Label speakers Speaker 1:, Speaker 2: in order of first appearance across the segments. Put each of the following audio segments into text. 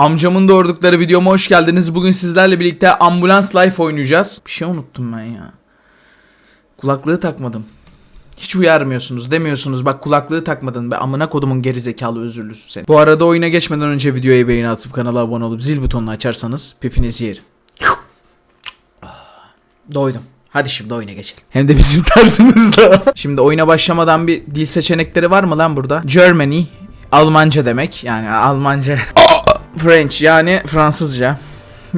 Speaker 1: Amcamın doğurdukları videoma hoş geldiniz. Bugün sizlerle birlikte Ambulans Life oynayacağız. Bir şey unuttum ben ya. Kulaklığı takmadım. Hiç uyarmıyorsunuz demiyorsunuz bak kulaklığı takmadın be amına kodumun gerizekalı özürlüsü seni. Bu arada oyuna geçmeden önce videoya beğeni atıp kanala abone olup zil butonunu açarsanız pipinizi yerim. Doydum. Hadi şimdi oyuna geçelim. Hem de bizim tarzımızda. şimdi oyuna başlamadan bir dil seçenekleri var mı lan burada? Germany, Almanca demek. Yani Almanca. French yani Fransızca.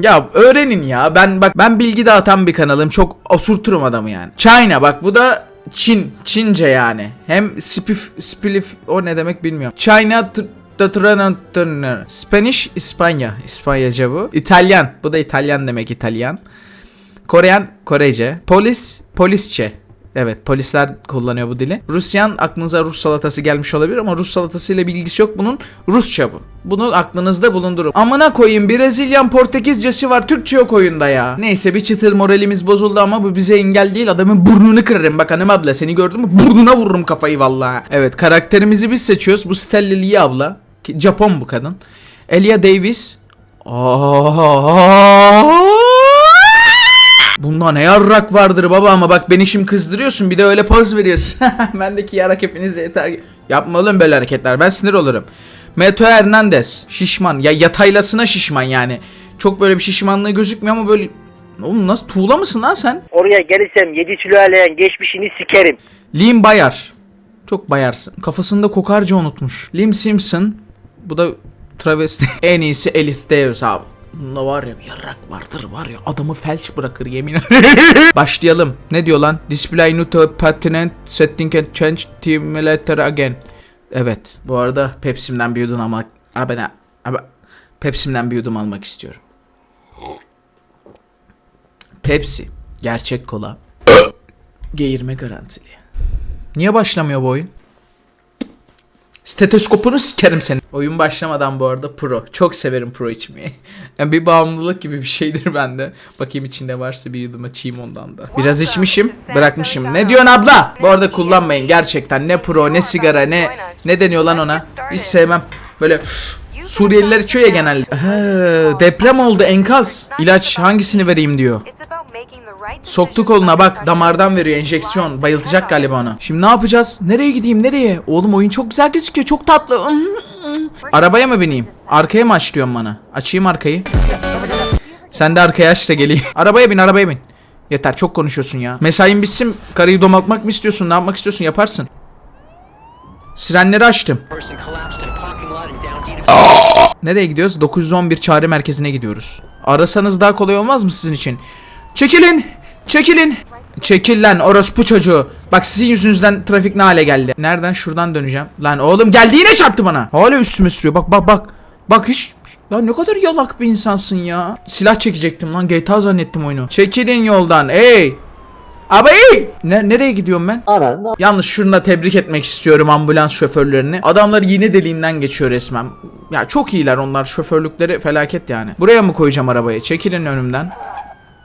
Speaker 1: Ya öğrenin ya. Ben bak ben bilgi dağıtan bir kanalım. Çok osurturum adamı yani. China bak bu da Çin. Çince yani. Hem spif, splif o ne demek bilmiyorum. China Spanish İspanya. İspanyaca bu. İtalyan. Bu da İtalyan demek İtalyan. Koreyan Korece. Polis Polisçe. Evet polisler kullanıyor bu dili. Rusyan aklınıza Rus salatası gelmiş olabilir ama Rus salatası ile bir ilgisi yok bunun. Rusça bu. Bunu aklınızda bulundurun. Amına koyayım Brezilyan Portekizcesi var Türkçe yok oyunda ya. Neyse bir çıtır moralimiz bozuldu ama bu bize engel değil. Adamın burnunu kırarım bak hanım abla seni gördün mü burnuna vururum kafayı vallahi. Evet karakterimizi biz seçiyoruz. Bu Stella Lee abla. Japon bu kadın. Elia Davis. Bunda ne yarrak vardır baba ama bak beni şimdi kızdırıyorsun bir de öyle poz veriyorsun. Bendeki yarak hepinize yeter. Yapma oğlum böyle hareketler ben sinir olurum. Meto Hernandez şişman ya yataylasına şişman yani. Çok böyle bir şişmanlığı gözükmüyor ama böyle Oğlum nasıl tuğla mısın lan sen?
Speaker 2: Oraya gelirsem 7 kilo eleyen geçmişini sikerim.
Speaker 1: Lim Bayar. Çok bayarsın. Kafasında kokarca unutmuş. Lim Simpson. Bu da travesti. en iyisi Alice Davis abi. Bunda var ya bir yarrak vardır var ya adamı felç bırakır yemin Başlayalım. Ne diyor lan? Display new to pertinent setting and change team letter again. Evet. Bu arada Pepsi'mden bir yudum almak... Abi ne? Abi... Pepsi'mden bir yudum almak istiyorum. Pepsi. Gerçek kola. Geğirme garantili. Niye başlamıyor bu oyun? Stetoskopunu sikerim seni. Oyun başlamadan bu arada pro. Çok severim pro içmeyi. Yani bir bağımlılık gibi bir şeydir bende. Bakayım içinde varsa bir yudum açayım ondan da. Biraz içmişim, bırakmışım. Ne diyorsun abla? Bu arada kullanmayın gerçekten. Ne pro, ne sigara, ne ne deniyor lan ona? Hiç sevmem. Böyle Suriyeliler içiyor ya genelde. He, deprem oldu enkaz. İlaç hangisini vereyim diyor. Soktu koluna bak damardan veriyor enjeksiyon. Bayıltacak galiba onu. Şimdi ne yapacağız? Nereye gideyim nereye? Oğlum oyun çok güzel gözüküyor. Çok tatlı. Arabaya mı bineyim? Arkaya mı aç diyorsun bana? Açayım arkayı. Sen de arkaya aç da geleyim. arabaya bin arabaya bin. Yeter çok konuşuyorsun ya. Mesain bitsin. Karıyı domaltmak mı istiyorsun? Ne yapmak istiyorsun? Yaparsın. Sirenleri açtım. Nereye gidiyoruz? 911 çağrı merkezine gidiyoruz. Arasanız daha kolay olmaz mı sizin için? Çekilin! Çekilin! Çekil lan orospu çocuğu. Bak sizin yüzünüzden trafik ne hale geldi. Nereden? Şuradan döneceğim. Lan oğlum geldi yine çarptı bana. Hala üstüme sürüyor. Bak bak bak. Bak hiç... Ya ne kadar yalak bir insansın ya. Silah çekecektim lan. GTA zannettim oyunu. Çekilin yoldan. Ey! Abi ne, nereye gidiyorum ben? Yalnız şunu tebrik etmek istiyorum ambulans şoförlerini. Adamlar yine deliğinden geçiyor resmen. Ya çok iyiler onlar şoförlükleri felaket yani. Buraya mı koyacağım arabayı? Çekilin önümden.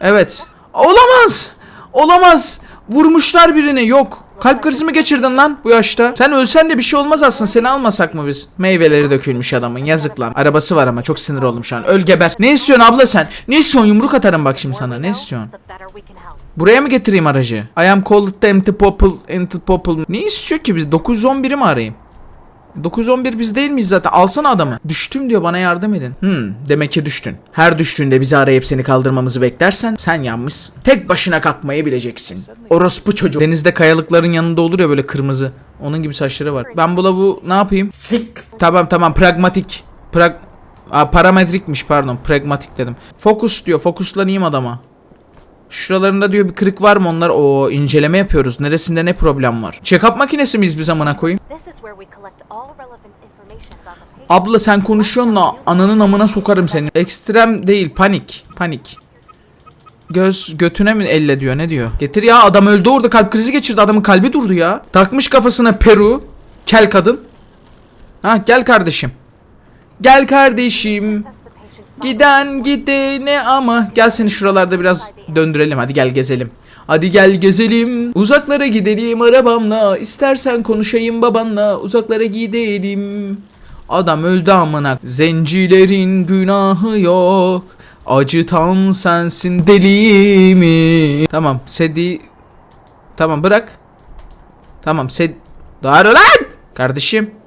Speaker 1: Evet. Olamaz. Olamaz. Vurmuşlar birini. Yok. Kalp krizi mi geçirdin lan bu yaşta? Sen ölsen de bir şey olmaz aslında. Seni almasak mı biz? Meyveleri dökülmüş adamın. Yazık lan. Arabası var ama çok sinir oldum şu an. Öl geber. Ne istiyorsun abla sen? Ne istiyorsun? Yumruk atarım bak şimdi sana. Ne istiyorsun? Buraya mı getireyim aracı? I am called empty popple, empty popple. Ne istiyor ki biz? 911'i mi arayayım? 911 biz değil miyiz zaten? Alsana adamı. Düştüm diyor bana yardım edin. Hmm demek ki düştün. Her düştüğünde bizi arayıp seni kaldırmamızı beklersen sen yanmışsın. Tek başına kalkmayı bileceksin. Orospu çocuk. Denizde kayalıkların yanında olur ya böyle kırmızı. Onun gibi saçları var. Ben bu lavu ne yapayım? Tamam tamam pragmatik. Prag... Aa, parametrikmiş pardon. Pragmatik dedim. Fokus diyor. Fokuslanayım adama. Şuralarında diyor bir kırık var mı onlar? O inceleme yapıyoruz. Neresinde ne problem var? Check-up makinesi miyiz biz amına koyayım? Abla sen konuşuyorsun da ananın amına sokarım seni. Ekstrem değil panik. Panik. Göz götüne mi elle diyor ne diyor? Getir ya adam öldü orada kalp krizi geçirdi adamın kalbi durdu ya. Takmış kafasına Peru. Kel kadın. Ha gel kardeşim. Gel kardeşim. Giden gidene ama gel seni şuralarda biraz döndürelim hadi gel gezelim. Hadi gel gezelim uzaklara gidelim arabamla istersen konuşayım babanla uzaklara gidelim. Adam öldü amına. Zencilerin günahı yok. Acıtan sensin deli mi? Tamam Sedi Tamam bırak. Tamam Sed Dar lan! Kardeşim.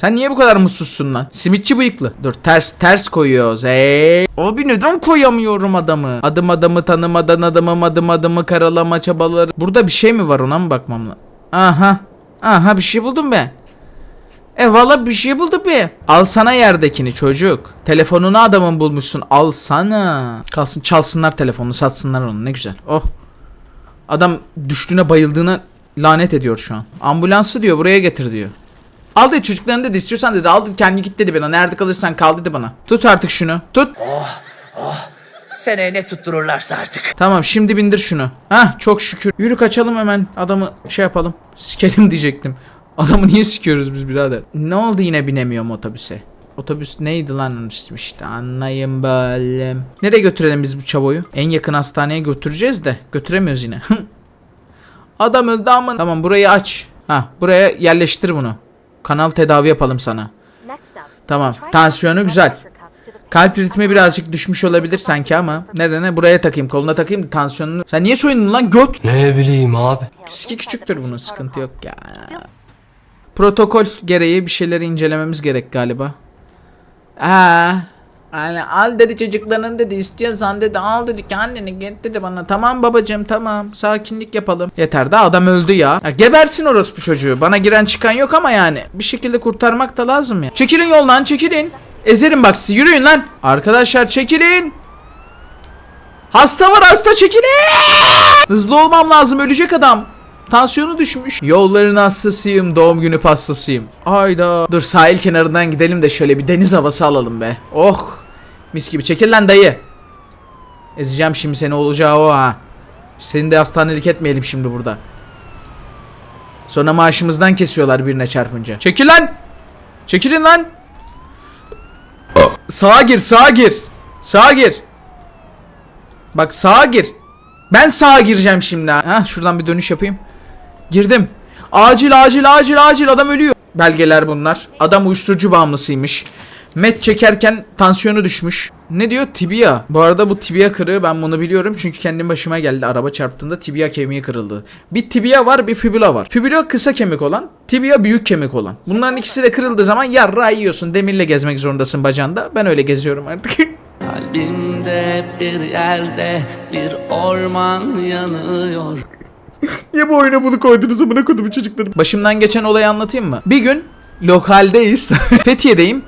Speaker 1: Sen niye bu kadar mutsuzsun lan? Simitçi bıyıklı. Dur ters ters koyuyoruz. Ey. Abi neden koyamıyorum adamı? Adım adamı tanımadan adamım adım adamı karalama çabaları. Burada bir şey mi var ona mı bakmam lazım? Aha. Aha bir şey buldum ben. E valla bir şey buldum be. Al sana yerdekini çocuk. Telefonunu adamın bulmuşsun. Al sana. Kalsın çalsınlar telefonunu satsınlar onu ne güzel. Oh. Adam düştüğüne bayıldığına lanet ediyor şu an. Ambulansı diyor buraya getir diyor. Al dedi çocuklarını dedi istiyorsan dedi al dedi kendi git dedi bana. Nerede kalırsan kal dedi bana. Tut artık şunu. Tut.
Speaker 3: Seneye ne tuttururlarsa artık.
Speaker 1: Tamam şimdi bindir şunu. Hah çok şükür. Yürü kaçalım hemen. Adamı şey yapalım. Sikelim diyecektim. Adamı niye sikiyoruz biz birader? Ne oldu yine binemiyorum otobüse? Otobüs neydi lan işte anlayın böyle. Nereye götürelim biz bu çaboyu? En yakın hastaneye götüreceğiz de götüremiyoruz yine. Adam öldü ama. Tamam burayı aç. Ha buraya yerleştir bunu. Kanal tedavi yapalım sana. Tamam. Tansiyonu güzel. Kalp ritmi birazcık düşmüş olabilir sanki ama. Nerede buraya takayım koluna takayım tansiyonunu. Sen niye soyundun lan göt?
Speaker 3: Ne bileyim abi.
Speaker 1: Riski küçüktür bunun sıkıntı yok ya. Protokol gereği bir şeyleri incelememiz gerek galiba. Ha. Yani al dedi çocukların dedi istiyorsan dedi al dedi kendini get dedi bana. Tamam babacığım tamam sakinlik yapalım. Yeter de adam öldü ya. ya gebersin orospu çocuğu. Bana giren çıkan yok ama yani. Bir şekilde kurtarmak da lazım ya. Çekilin yoldan çekilin. Ezerim bak sizi yürüyün lan. Arkadaşlar çekilin. Hasta var hasta çekilin. Hızlı olmam lazım ölecek adam. Tansiyonu düşmüş. Yolların hastasıyım, doğum günü pastasıyım. Hayda. Dur sahil kenarından gidelim de şöyle bir deniz havası alalım be. Oh. Mis gibi çekil lan dayı. Ezeceğim şimdi seni olacağı o ha. Seni de hastanelik etmeyelim şimdi burada. Sonra maaşımızdan kesiyorlar birine çarpınca. Çekil lan. Çekilin lan. Sağa gir, sağa gir. Sağa gir. Bak sağa gir. Ben sağa gireceğim şimdi. ha. Şuradan bir dönüş yapayım. Girdim. Acil acil acil acil adam ölüyor. Belgeler bunlar. Adam uyuşturucu bağımlısıymış. Met çekerken tansiyonu düşmüş. Ne diyor? Tibia. Bu arada bu tibia kırığı ben bunu biliyorum çünkü kendim başıma geldi. Araba çarptığında tibia kemiği kırıldı. Bir tibia var bir fibula var. Fibula kısa kemik olan, tibia büyük kemik olan. Bunların ikisi de kırıldığı zaman yarra yiyorsun. Demirle gezmek zorundasın bacağında. Ben öyle geziyorum artık.
Speaker 4: Kalbimde bir yerde bir orman yanıyor.
Speaker 1: Niye bu oyuna bunu koydunuz amına kodumu çocuklarım? Başımdan geçen olayı anlatayım mı? Bir gün lokaldeyiz. Fethiye'deyim.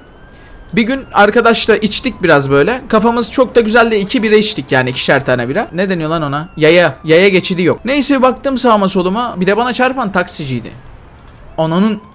Speaker 1: Bir gün arkadaşla içtik biraz böyle. Kafamız çok da güzel de iki bira içtik yani ikişer tane bira. Ne deniyor lan ona? Yaya. Yaya geçidi yok. Neyse baktım sağıma soluma. Bir de bana çarpan taksiciydi. Ananın...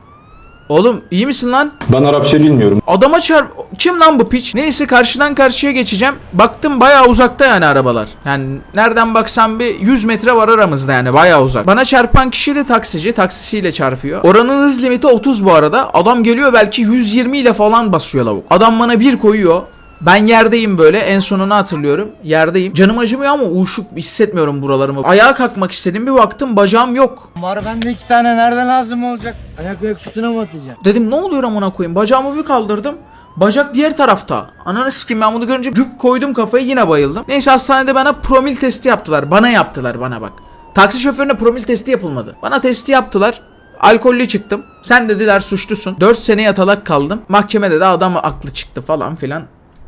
Speaker 1: Oğlum iyi misin lan?
Speaker 5: Ben Arapça bilmiyorum.
Speaker 1: Adama çarp... Kim lan bu piç? Neyse karşıdan karşıya geçeceğim. Baktım bayağı uzakta yani arabalar. Yani nereden baksam bir 100 metre var aramızda yani bayağı uzak. Bana çarpan kişi de taksici. Taksisiyle çarpıyor. Oranın hız limiti 30 bu arada. Adam geliyor belki 120 ile falan basıyor lavuk. Adam bana bir koyuyor. Ben yerdeyim böyle en sonunu hatırlıyorum. Yerdeyim. Canım acımıyor ama uyuşuk hissetmiyorum buralarımı. Ayağa kalkmak istedim bir baktım bacağım yok.
Speaker 6: Var bende iki tane nereden lazım olacak? Ayak ayak üstüne mi atacağım?
Speaker 1: Dedim ne oluyor amına koyayım? Bacağımı bir kaldırdım. Bacak diğer tarafta. Ananı sikeyim ben bunu görünce cüp koydum kafayı yine bayıldım. Neyse hastanede bana promil testi yaptılar. Bana yaptılar bana bak. Taksi şoförüne promil testi yapılmadı. Bana testi yaptılar. Alkollü çıktım. Sen dediler suçlusun. 4 sene yatalak kaldım. Mahkemede de adam aklı çıktı falan filan.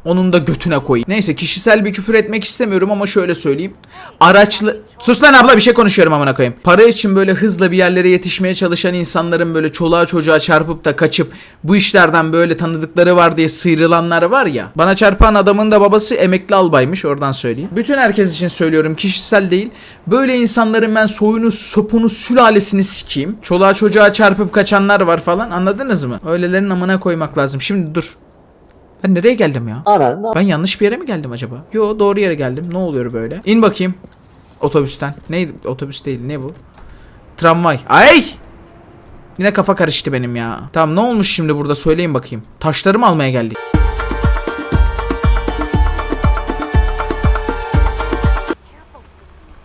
Speaker 1: Onun da götüne koyayım. Neyse kişisel bir küfür etmek istemiyorum ama şöyle söyleyeyim. Araçlı... Sus lan abla bir şey konuşuyorum amına koyayım. Para için böyle hızla bir yerlere yetişmeye çalışan insanların böyle çoluğa çocuğa çarpıp da kaçıp bu işlerden böyle tanıdıkları var diye sıyrılanlar var ya. Bana çarpan adamın da babası emekli albaymış oradan söyleyeyim. Bütün herkes için söylüyorum kişisel değil. Böyle insanların ben soyunu sopunu sülalesini sikeyim. Çoluğa çocuğa çarpıp kaçanlar var falan anladınız mı? Öylelerin amına koymak lazım. Şimdi dur. Ben nereye geldim ya? Ben yanlış bir yere mi geldim acaba? Yo doğru yere geldim. Ne oluyor böyle? İn bakayım. Otobüsten. Neydi? Otobüs değil. Ne bu? Tramvay. Ay! Yine kafa karıştı benim ya. Tamam ne olmuş şimdi burada söyleyin bakayım. Taşlarımı almaya geldik.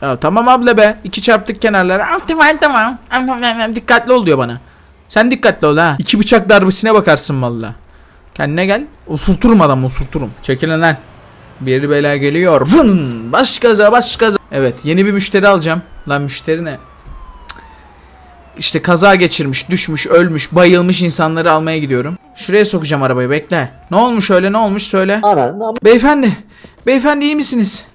Speaker 1: Ya tamam abla be. İki çarptık kenarlara. Al tamam tamam. Am, am, am, am. Dikkatli ol diyor bana. Sen dikkatli ol ha. İki bıçak darbesine bakarsın valla. Kendine gel. Osurturum adam osurturum. Çekilin lan. Bir bela geliyor. Vın! Baş gaza baş gaza. Evet yeni bir müşteri alacağım. Lan müşteri ne? İşte kaza geçirmiş, düşmüş, ölmüş, bayılmış insanları almaya gidiyorum. Şuraya sokacağım arabayı bekle. Ne olmuş öyle ne olmuş söyle. Beyefendi. Beyefendi iyi misiniz?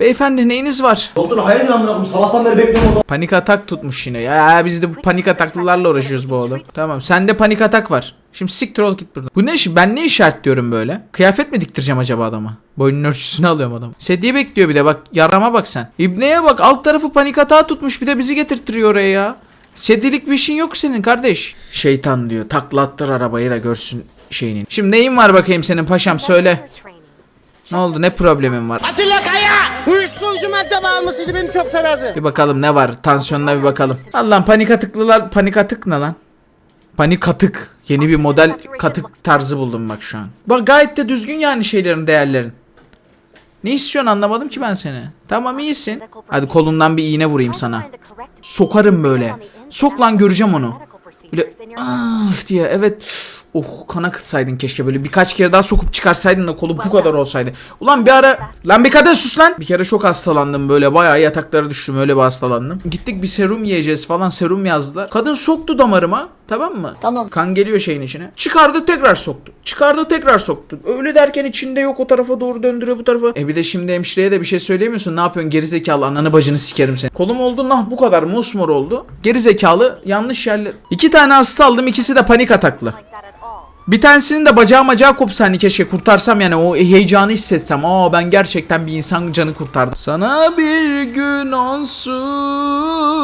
Speaker 1: Beyefendi neyiniz var?
Speaker 5: Doktor hayırdır amına koyayım sabahtan beri bekliyorum orada.
Speaker 1: Panik atak tutmuş yine. Ya biz de bu panik ataklılarla uğraşıyoruz bu oğlum. Tamam sende panik atak var. Şimdi siktir ol git buradan. Bu ne işi? Ben ne işaretliyorum böyle? Kıyafet mi diktireceğim acaba adama? Boynun ölçüsünü alıyorum adamı. Sedye bekliyor bir de bak yarama bak sen. İbneye bak alt tarafı panik atağa tutmuş bir de bizi getirttiriyor oraya ya. Sedyelik bir işin yok senin kardeş. Şeytan diyor taklattır arabayı da görsün şeyinin. Şimdi neyin var bakayım senin paşam söyle. Ne oldu ne problemin var?
Speaker 7: Atilla Kaya! Uyuşturucu madde bağımlısıydı beni çok severdi.
Speaker 1: Bir bakalım ne var tansiyonuna bir bakalım. Allah'ım panik atıklılar panik atık ne lan? Panik atık. Yeni bir model katık tarzı buldum bak şu an. Bak gayet de düzgün yani şeylerin değerlerin. Ne istiyorsun anlamadım ki ben seni. Tamam iyisin. Hadi kolundan bir iğne vurayım sana. Sokarım böyle. Sok lan göreceğim onu. Böyle ah diye evet. Oh kan akıtsaydın keşke böyle birkaç kere daha sokup çıkarsaydın da kolu bu kadar olsaydı. Ulan bir ara lan bir kadın sus lan. Bir kere çok hastalandım böyle bayağı yataklara düştüm öyle bir hastalandım. Gittik bir serum yiyeceğiz falan serum yazdılar. Kadın soktu damarıma tamam mı? Tamam. Kan geliyor şeyin içine. Çıkardı tekrar soktu. Çıkardı tekrar soktu. Öyle derken içinde yok o tarafa doğru döndürüyor bu tarafa. E bir de şimdi hemşireye de bir şey söyleyemiyorsun. Ne yapıyorsun gerizekalı ananı bacını sikerim seni. Kolum oldu nah bu kadar mosmor oldu. Gerizekalı yanlış yerler. İki tane hasta aldım ikisi de panik ataklı. Bir tanesinin de bacağı macağı kopsa hani keşke kurtarsam yani o heyecanı hissetsem. Aa ben gerçekten bir insan canı kurtardım. Sana bir gün olsun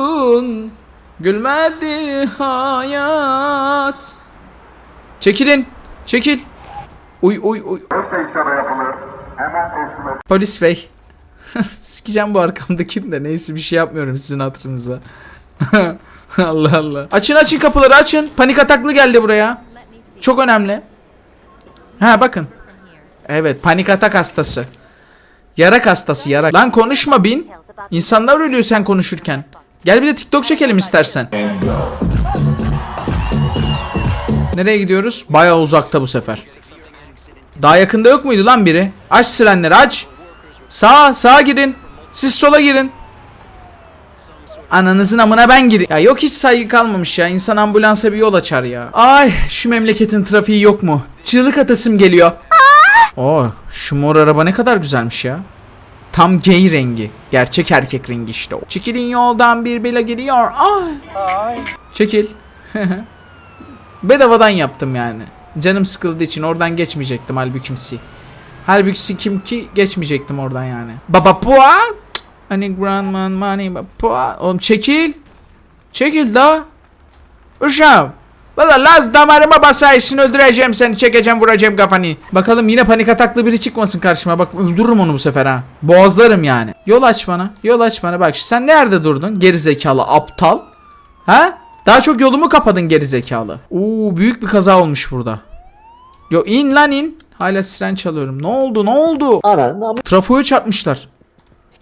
Speaker 1: gülmedi hayat. Çekilin. Çekil. Uy uy uy. Polis bey. Sikeceğim bu arkamdakini de neyse bir şey yapmıyorum sizin hatırınıza. Allah Allah. Açın açın kapıları açın. Panik ataklı geldi buraya. Çok önemli. Ha bakın. Evet panik atak hastası. Yarak hastası yarak. Lan konuşma bin. İnsanlar ölüyor sen konuşurken. Gel bir de TikTok çekelim istersen. Nereye gidiyoruz? Baya uzakta bu sefer. Daha yakında yok muydu lan biri? Aç sirenleri aç. Sağa sağa girin. Siz sola girin. Ananızın amına ben gireyim. Ya yok hiç saygı kalmamış ya. İnsan ambulansa bir yol açar ya. Ay şu memleketin trafiği yok mu? Çığlık atasım geliyor. Oo şu mor araba ne kadar güzelmiş ya. Tam gay rengi. Gerçek erkek rengi işte o. Çekilin yoldan bir bela geliyor. Ay. Çekil. Bedavadan yaptım yani. Canım sıkıldığı için oradan geçmeyecektim halbükümsi. Halbüküsü kim ki geçmeyecektim oradan yani. Baba pua. Hani grandman money. Oğlum çekil. Çekil da. Uşağım. Valla Laz damarıma basaysın öldüreceğim seni çekeceğim vuracağım kafanı. Bakalım yine panik ataklı biri çıkmasın karşıma bak öldürürüm onu bu sefer ha. Boğazlarım yani. Yol aç bana yol aç bana bak sen nerede durdun geri zekalı aptal. Ha? Daha çok yolumu kapadın geri zekalı. Oo büyük bir kaza olmuş burada. Yo in lan in. Hala siren çalıyorum. Ne oldu ne oldu? Trafoya çarpmışlar.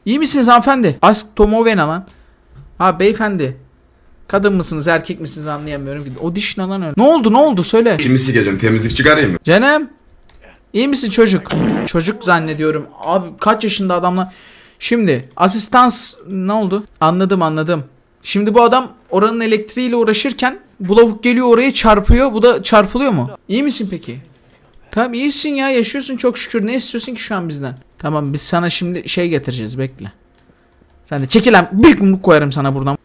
Speaker 1: İyi misiniz hanımefendi? Ask Tomovena lan. Ha beyefendi. Kadın mısınız erkek misiniz anlayamıyorum. O diş ne lan öyle? Ne oldu ne oldu söyle.
Speaker 8: Kimi sikeceğim? Temizlik çıkarayım mı?
Speaker 1: Canım. İyi misin çocuk? Çocuk zannediyorum. Abi kaç yaşında adamla. Şimdi asistans ne oldu? Anladım anladım. Şimdi bu adam oranın elektriğiyle uğraşırken bu lavuk geliyor oraya çarpıyor. Bu da çarpılıyor mu? İyi misin peki? Tamam iyisin ya yaşıyorsun çok şükür. Ne istiyorsun ki şu an bizden? Tamam biz sana şimdi şey getireceğiz bekle. Sen de çekil lan. Bir yumruk koyarım sana buradan.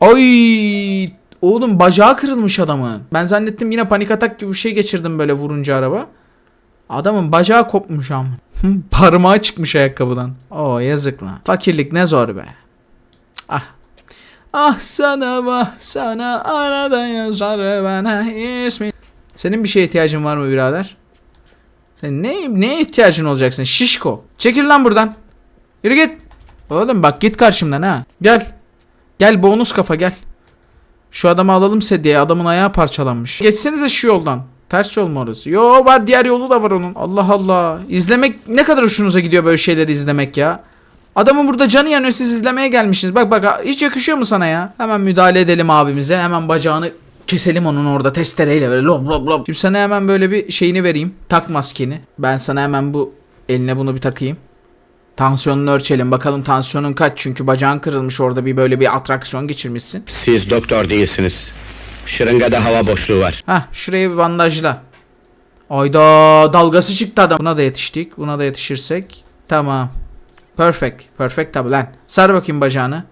Speaker 1: Ay oğlum bacağı kırılmış adamın. Ben zannettim yine panik atak gibi bir şey geçirdim böyle vurunca araba. Adamın bacağı kopmuş ama. Parmağı çıkmış ayakkabıdan. Oo yazık lan. Fakirlik ne zor be. Ah. Ah sana vah sana arada yazar bana ismi. Senin bir şeye ihtiyacın var mı birader? Sen ne, neye ihtiyacın olacaksın? Şişko. Çekil lan buradan. Yürü git. Oğlum bak git karşımdan ha. Gel. Gel bonus kafa gel. Şu adamı alalım sedyeye. Adamın ayağı parçalanmış. Geçsenize şu yoldan. Ters yol mu orası? Yo var diğer yolu da var onun. Allah Allah. İzlemek ne kadar hoşunuza gidiyor böyle şeyleri izlemek ya. Adamın burada canı yanıyor siz izlemeye gelmişsiniz. Bak bak hiç yakışıyor mu sana ya? Hemen müdahale edelim abimize. Hemen bacağını Keselim onun orada testereyle böyle lob lob lob. Şimdi sana hemen böyle bir şeyini vereyim. Tak maskeni. Ben sana hemen bu eline bunu bir takayım. Tansiyonunu ölçelim. Bakalım tansiyonun kaç? Çünkü bacağın kırılmış orada bir böyle bir atraksiyon geçirmişsin.
Speaker 9: Siz doktor değilsiniz. Şırıngada hava boşluğu var.
Speaker 1: Hah şuraya bir bandajla. Ayda dalgası çıktı adam. Buna da yetiştik. Buna da yetişirsek. Tamam. Perfect. Perfect tabi lan. Sar bakayım bacağını.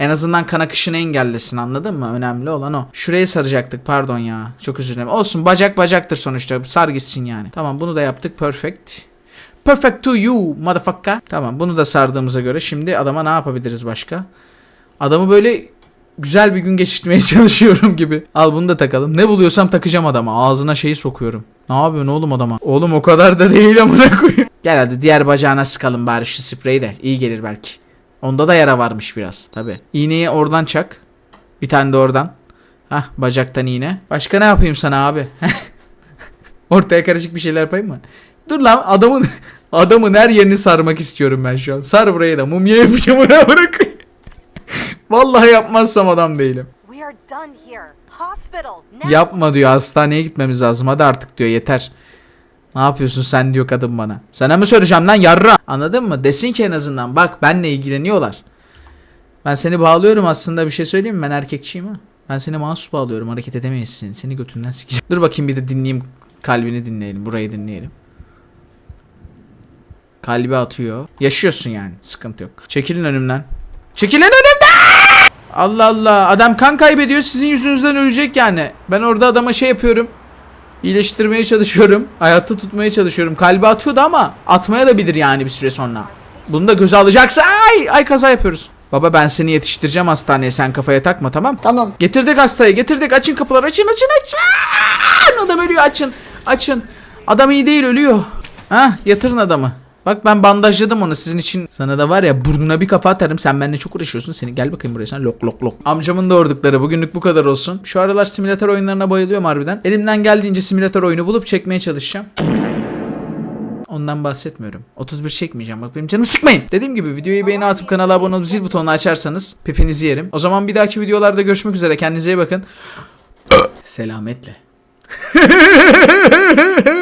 Speaker 1: En azından kan akışını engellesin anladın mı? Önemli olan o. Şuraya saracaktık pardon ya. Çok özür dilerim. Olsun bacak bacaktır sonuçta. Sar gitsin yani. Tamam bunu da yaptık. Perfect. Perfect to you motherfucker. Tamam bunu da sardığımıza göre şimdi adama ne yapabiliriz başka? Adamı böyle güzel bir gün geçirtmeye çalışıyorum gibi. Al bunu da takalım. Ne buluyorsam takacağım adama. Ağzına şeyi sokuyorum. Ne yapıyorsun oğlum adama? Oğlum o kadar da değil amına koyayım. Gel hadi diğer bacağına sıkalım bari şu spreyi de. İyi gelir belki. Onda da yara varmış biraz tabi. İğneyi oradan çak. Bir tane de oradan. Hah bacaktan iğne. Başka ne yapayım sana abi? Ortaya karışık bir şeyler yapayım mı? Dur lan adamın adamın her yerini sarmak istiyorum ben şu an. Sar burayı da mumya yapacağım ona bırak. Vallahi yapmazsam adam değilim. Yapma diyor hastaneye gitmemiz lazım hadi artık diyor yeter. Ne yapıyorsun sen diyor kadın bana. Sana mı söyleyeceğim lan yarra. Anladın mı? Desin ki en azından bak benle ilgileniyorlar. Ben seni bağlıyorum aslında bir şey söyleyeyim mi? Ben erkekçiyim ha. Ben seni mahsus bağlıyorum hareket edemeyizsin. Seni götünden sikeceğim. Dur bakayım bir de dinleyeyim. Kalbini dinleyelim. Burayı dinleyelim. Kalbi atıyor. Yaşıyorsun yani. Sıkıntı yok. Çekilin önümden. Çekilin önümden! Allah Allah. Adam kan kaybediyor. Sizin yüzünüzden ölecek yani. Ben orada adama şey yapıyorum. İyileştirmeye çalışıyorum. Hayatta tutmaya çalışıyorum. Kalbi atıyordu ama atmaya da bilir yani bir süre sonra. Bunu da göze alacaksın. Ay, ay kaza yapıyoruz. Baba ben seni yetiştireceğim hastaneye. Sen kafaya takma tamam? Tamam. Getirdik hastayı. Getirdik. Açın kapıları. Açın açın açın. Adam ölüyor. Açın. Açın. Adam iyi değil ölüyor. Ha yatırın adamı. Bak ben bandajladım onu sizin için. Sana da var ya burnuna bir kafa atarım. Sen benimle çok uğraşıyorsun. Seni gel bakayım buraya sen lok lok lok. Amcamın doğurdukları bugünlük bu kadar olsun. Şu aralar simülatör oyunlarına bayılıyorum harbiden. Elimden geldiğince simülatör oyunu bulup çekmeye çalışacağım. Ondan bahsetmiyorum. 31 çekmeyeceğim. Bak benim canımı sıkmayın. Dediğim gibi videoyu beğeni atıp kanala abone olup zil butonunu açarsanız pipinizi yerim. O zaman bir dahaki videolarda görüşmek üzere. Kendinize iyi bakın. Selametle.